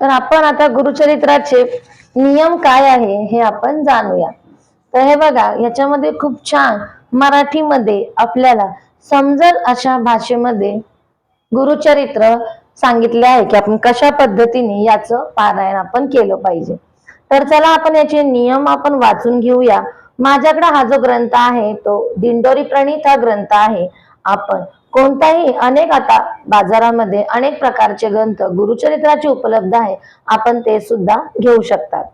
तर आपण आता गुरुचरित्राचे नियम काय आहे हे आपण जाणूया. तर हे बघा याच्यामध्ये खूप छान मराठीमध्ये आपल्याला समजल अशा भाषेमध्ये गुरुचरित्र सांगितले आहे की आपण कशा पद्धतीने याचं पारायण आपण केलं पाहिजे. तर चला आपण याचे नियम आपण वाचून घेऊया. माझ्याकडे हा जो ग्रंथ आहे तो दिंडोरी प्रणित हा ग्रंथ आहे. आपण कोणताही अनेक आता बाजारामध्ये अनेक प्रकारचे ग्रंथ गुरुचरित्राचे उपलब्ध आहे आपण ते सुद्धा घेऊ शकतात.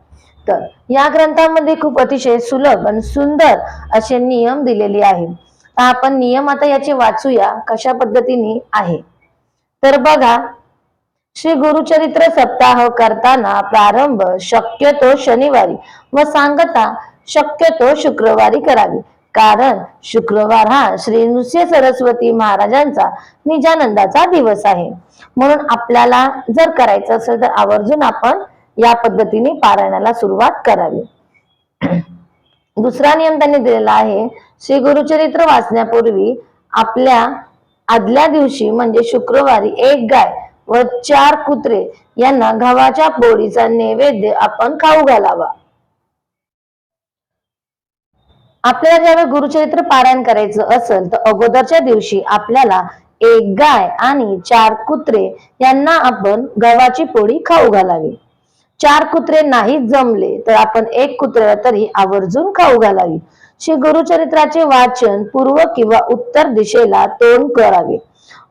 तर या ग्रंथामध्ये खूप अतिशय सुलभ आणि सुंदर असे नियम दिलेले आहे तर आपण नियम आता याचे वाचूया कशा पद्धतीने आहे. तर बघा श्री गुरुचरित्र सप्ताह करताना प्रारंभ शक्यतो शनिवारी व सांगता शक्यतो शुक्रवारी करावी. कारण शुक्रवार हा श्री नृसिंह सरस्वती महाराजांचा निजानंदाचा दिवस आहे. म्हणून आपल्याला जर करायचं असेल तर आवर्जून आपण या पद्धतीने पारायणाला सुरुवात करावी. दुसरा नियम त्यांनी दिलेला आहे श्री गुरुचरित्र वाचण्यापूर्वी आपल्या आदल्या दिवशी म्हणजे शुक्रवारी एक गाय व चार कुत्रे यांना गव्हाच्या पोळीचा नैवेद्य आपण खाऊ घालावा. आपल्याला ज्यावेळी गुरुचरित्र पारायण करायचं असेल तर अगोदरच्या दिवशी आपल्याला एक गाय आणि चार कुत्रे यांना आपण गव्हाची पोळी खाऊ घालावी. चार कुत्रे नाही जमले तर आपण एक कुत्र्याला तरी आवर्जून खाऊ घालावी. श्री गुरुचरित्राचे वाचन पूर्व किंवा उत्तर दिशेला तोंड करावे.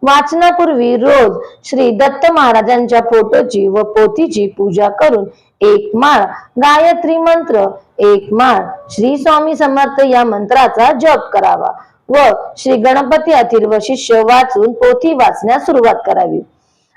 वाचनापूर्वी रोज श्री दत्त महाराजांच्या फोटोची व पोथीची पूजा करून एक माळ. गायत्री मंत्र एक माळ. श्री स्वामी समर्थ या मंत्राचा जप करावा व श्री गणपती अथिर वशिष्य वाचून पोथी वाचण्यास सुरुवात करावी.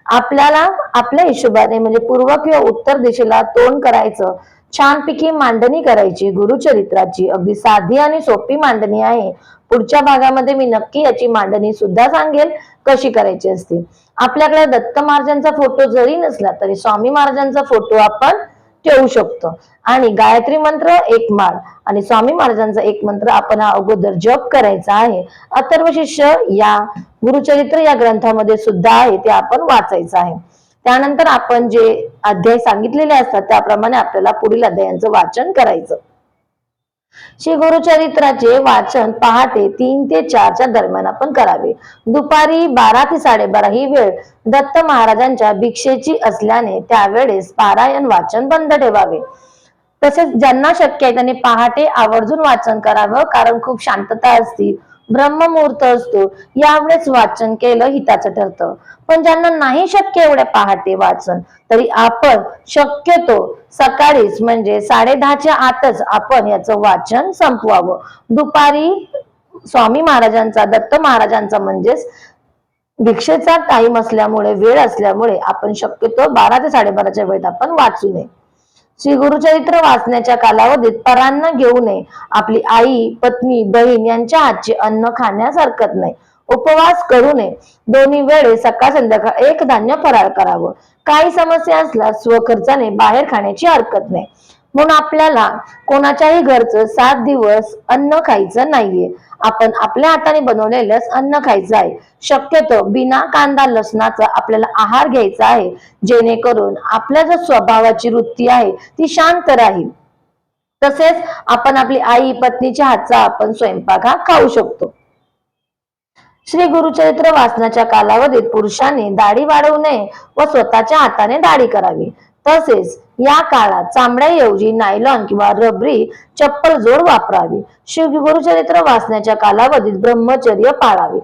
आपल्याला आपल्या हिशोबाने म्हणजे पूर्व किंवा उत्तर दिशेला तोंड करायचं. छानपैकी मांडणी करायची. गुरुचरित्राची. अगदी साधी आणि सोपी मांडणी आहे. पुढच्या भागामध्ये मी नक्की याची मांडणी सुद्धा सांगेल. कशी करायची असते. आपल्याकडे दत्त महाराजांचा फोटो जरी नसला तरी स्वामी महाराजांचा फोटो आपण ठेवू शकतो. आणि गायत्री मंत्र एक माळ आणि स्वामी महाराजांचा एक मंत्र आपण हा अगोदर जप करायचा आहे. अथर्व शिष्य या गुरुचरित्र या ग्रंथामध्ये सुद्धा आहे ते आपण वाचायचं आहे. त्यानंतर आपण जे अध्याय सांगितलेले असतात त्याप्रमाणे आपल्याला पुढील अध्यायांचं वाचन करायचं. श्री गुरुचरित्राचे वाचन पहाटे तीन ते चारच्या दरम्यान आपण करावे. दुपारी बारा ते साडेबारा ही वेळ दत्त महाराजांच्या भिक्षेची असल्याने त्यावेळेस पारायण वाचन बंद ठेवावे. तसेच ज्यांना शक्य आहे त्यांनी पहाटे आवर्जून वाचन करावं कारण खूप शांतता असते. ब्रह्ममुहूर्त असतो. यावेळेस वाचन केलं हिताचं ठरतं. पण ज्यांना नाही शक्य एवढ्या पहाटे वाचन तरी आपण शक्यतो सकाळीच म्हणजे साडे दहाच्या आतच आपण याचं वाचन संपवावं. दुपारी स्वामी महाराजांचा दत्त महाराजांचा म्हणजेच भिक्षेचा टाइम असल्यामुळे वेळ असल्यामुळे आपण शक्यतो बारा ते साडेबाराच्या वेळेत आपण वाचू नये. श्री गुरुचरित्र वाचण्याच्या कालावधीत परांना घेऊ नये. आपली आई पत्नी बहीण यांच्या हातचे अन्न खाण्यास हरकत नाही. उपवास करू नये. दोन्ही वेळे सकाळ संध्याकाळ एक धान्य फराळ करावं. काही समस्या असल्यास स्वखर्चाने बाहेर खाण्याची हरकत नाही. म्हणून आपल्याला कोणाच्याही घरचं सात दिवस अन्न खायचं नाहीये. आपण आपल्या हाताने बनवलेलंच अन्न खायचं आहे. शक्यतो बिना कांदा लसणाचा आपल्याला आहार घ्यायचा आहे. जेणेकरून आपल्या जो स्वभावाची वृत्ती आहे ती शांत राहील. तसेच आपण आपली आई पत्नीच्या हातचा आपण स्वयंपाक हा खाऊ शकतो. श्री गुरुचरित्र वाचनाच्या कालावधीत पुरुषांनी दाढी वाढवू नये व स्वतःच्या हाताने दाढी करावी. तसेच या काळात चामड्याऐवजी नायलॉन किंवा रबरी चप्पल जोड वापरावी. शिवगुरुचरित्र वाचण्याच्या कालावधीत ब्रह्मचर्य पाळावे.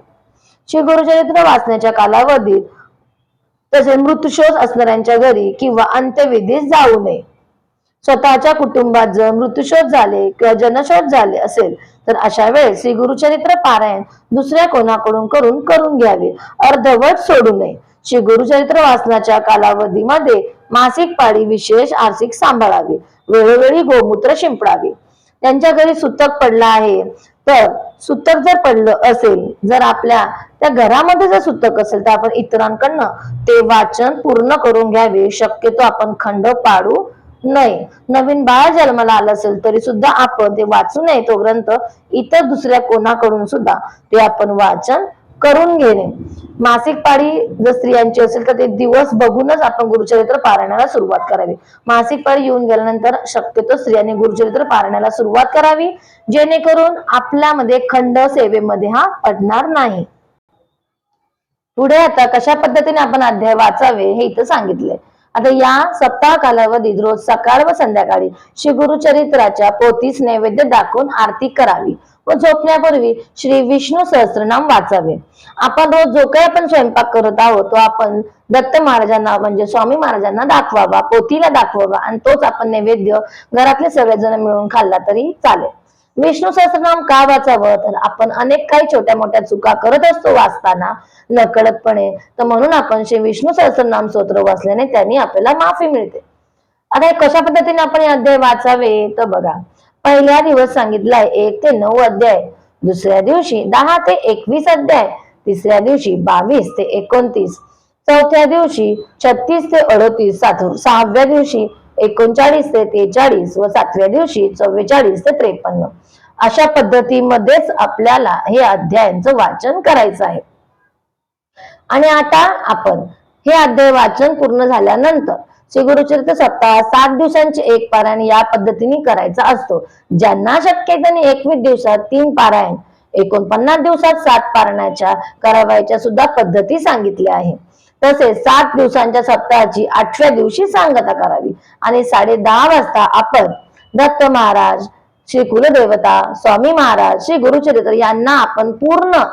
शिवगुरुचरित्र वाचण्याच्या कालावधीत तसेच मृत्यूशोध असणाऱ्यांच्या घरी किंवा अंत्यविधीस जाऊ नये. स्वतःच्या कुटुंबात जर मृत्यूशोध झाले किंवा जनशोध झाले असेल तर अशा वेळेस श्री गुरुचरित्र पारायण दुसऱ्या कोणाकडून करून करून घ्यावे. अर्धवट सोडू नये. श्री गुरुचरित्र वाचनाच्या कालावधीमध्ये मासिक पाळी विशेष आर्थिक सांभाळावी. वेळोवेळी गोमूत्र शिंपडावे. त्यांच्या घरी सुतक पडला आहे तर सुतक जर पडलं असेल जर आपल्या त्या घरामध्ये जर सुतक असेल तर आपण इतरांकडनं ते वाचन पूर्ण करून घ्यावे. शक्यतो आपण खंड पाडू नये. नवीन बाळ जन्माला आलं असेल तरी सुद्धा आपण ते वाचू नये. तो ग्रंथ इतर दुसऱ्या कोणाकडून सुद्धा. ते आपण वाचन करून घेणे. मासिक पाळी जर स्त्रियांची असेल तर ते दिवस बघूनच आपण गुरुचरित्र पारायणाला सुरुवात करावी. मासिक पाळी येऊन गेल्यानंतर शक्यतो स्त्रियांनी गुरुचरित्र पारायणाला सुरुवात करावी जेणेकरून आपल्यामध्ये खंड सेवेमध्ये हा पडणार नाही. पुढे आता कशा पद्धतीने आपण अध्याय वाचावे हे इथं सांगितले आता या सप्ताह कालावधीत रोज सकाळ व संध्याकाळी श्री गुरुचरित्राच्या पोतीस नैवेद्य दाखवून आरती करावी. व झोपण्यापूर्वी श्री विष्णू सहस्त्रनाम वाचावे. आपण रोज जो काही आपण स्वयंपाक करत आहोत तो आपण दत्त महाराजांना म्हणजे स्वामी महाराजांना दाखवावा पोथीला दाखवावा आणि तोच आपण नैवेद्य घरातले सगळेजण मिळून खाल्ला तरी चालेल. विष्णू सहस्रनाम का वाचावं? तर आपण अनेक काही छोट्या मोठ्या चुका करत असतो वाचताना नकळतपणे. तर म्हणून आपण श्री विष्णू सहस्रनाम स्तोत्र वाचल्याने त्यांनी आपल्याला माफी मिळते. आता हे कशा पद्धतीने आपण हे अध्याय वाचावे? तर बघा. पहिल्या दिवस सांगितलाय एक ते नऊ अध्याय. दुसऱ्या दिवशी दहा ते एकवीस अध्याय. तिसऱ्या दिवशी बावीस ते एकोणतीस. चौथ्या दिवशी छत्तीस ते अडतीस. सात सहाव्या दिवशी एकोणचाळीस ते तेचाळीस व सातव्या दिवशी चव्वेचाळीस ते त्रेपन्न. अशा पद्धतीमध्येच आपल्याला हे अध्यायांचं वाचन करायचं आहे. आणि आता आपण हे अध्याय वाचन पूर्ण झाल्यानंतर श्री गुरुचरित्र सप्ताह सात दिवसांचे एक पारायण या पद्धतीने करायचा असतो. ज्यांना शक्य त्यांनी एकवीस दिवसात तीन पारायण एकोणपन्नास दिवसात सात पारायणाच्या करावयाच्या सुद्धा पद्धती सांगितल्या आहे. तसेच सात दिवसांच्या सप्ताहाची आठव्या दिवशी सांगता करावी. आणि साडे दहा वाजता आपण दत्त महाराज श्री कुलदेवता स्वामी महाराज श्री गुरुचरित्र यांना आपण पूर्ण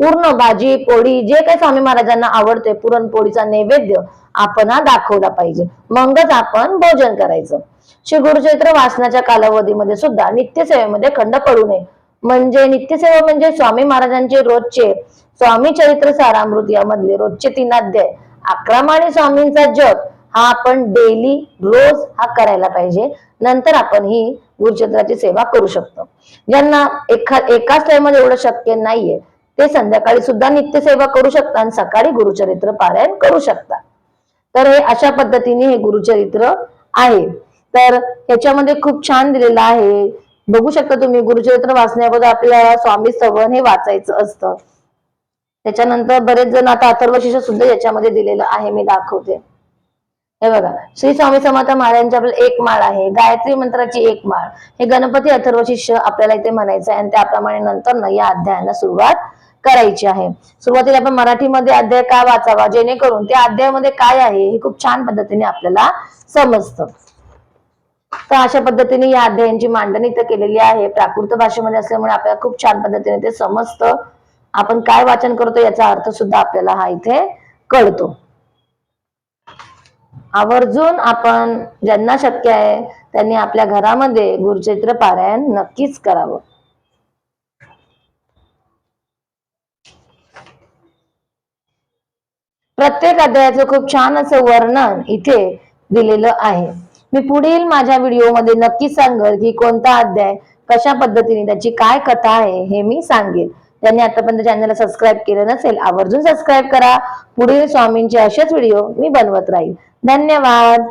पूर्ण भाजी पोळी जे काही स्वामी महाराजांना आवडते पुरणपोळीचा नैवेद्य आपण हा दाखवला पाहिजे. मगच आपण भोजन करायचं. श्री गुरुचरित्र वाचनाच्या कालावधीमध्ये सुद्धा नित्यसेवेमध्ये खंड पडू नये. म्हणजे नित्यसेवा म्हणजे स्वामी महाराजांचे रोजचे स्वामी चरित्र सारामृत यामधले रोजचे तीन अध्याय. अकरा आणि स्वामींचा जप हा आपण डेली रोज हा करायला पाहिजे. नंतर आपण ही गुरुचंद्राची सेवा करू शकतो. ज्यांना एका एकाच टाइममध्ये एवढं शक्य नाहीये ते संध्याकाळी सुद्धा नित्यसेवा करू शकता आणि सकाळी गुरुचरित्र पारायण करू शकता. तर हे अशा पद्धतीने हे गुरुचरित्र आहे. तर ह्याच्यामध्ये खूप छान दिलेलं आहे. बघू शकता तुम्ही गुरुचरित्र वाचण्याबद्दल आपल्याला स्वामी सवन हे वाचायचं असतं. त्याच्यानंतर बरेच जण आता अथर्वशीष सुद्धा याच्यामध्ये दिलेलं आहे मी दाखवते. हे बघा श्री स्वामी समर्थ महाराजांची आपल्याला एक माळ आहे गायत्री मंत्राची एक माळ. हे गणपती अथर्वशिष्य आपल्याला इथे म्हणायचं आहे आणि त्याप्रमाणे नंतर ना या अध्यायाला सुरुवात करायची आहे. सुरुवातीला आपण मराठीमध्ये अध्याय का वाचावा? जेणेकरून त्या अध्यायामध्ये काय आहे हे खूप छान पद्धतीने आपल्याला समजतं. तर अशा पद्धतीने या अध्यायांची मांडणी इथं केलेली आहे. प्राकृत भाषेमध्ये असल्यामुळे आपल्याला खूप छान पद्धतीने ते समजतं. आपण काय वाचन करतो याचा अर्थ सुद्धा आपल्याला हा इथे कळतो. आवर्जून आपण ज्यांना शक्य आहे त्यांनी आपल्या घरामध्ये गुरुचरित्र पारायण नक्कीच करावं. प्रत्येक अध्यायाचं खूप छान असं वर्णन इथे दिलेलं आहे. मी पुढील माझ्या व्हिडिओमध्ये नक्की सांगेल की कोणता अध्याय कशा पद्धतीने त्याची काय कथा आहे हे मी सांगेल. त्यांनी आतापर्यंत चॅनलला सबस्क्राईब केलं नसेल आवर्जून सबस्क्राईब करा. पुढील स्वामींचे असेच व्हिडिओ मी बनवत राहील. धन्यवाद!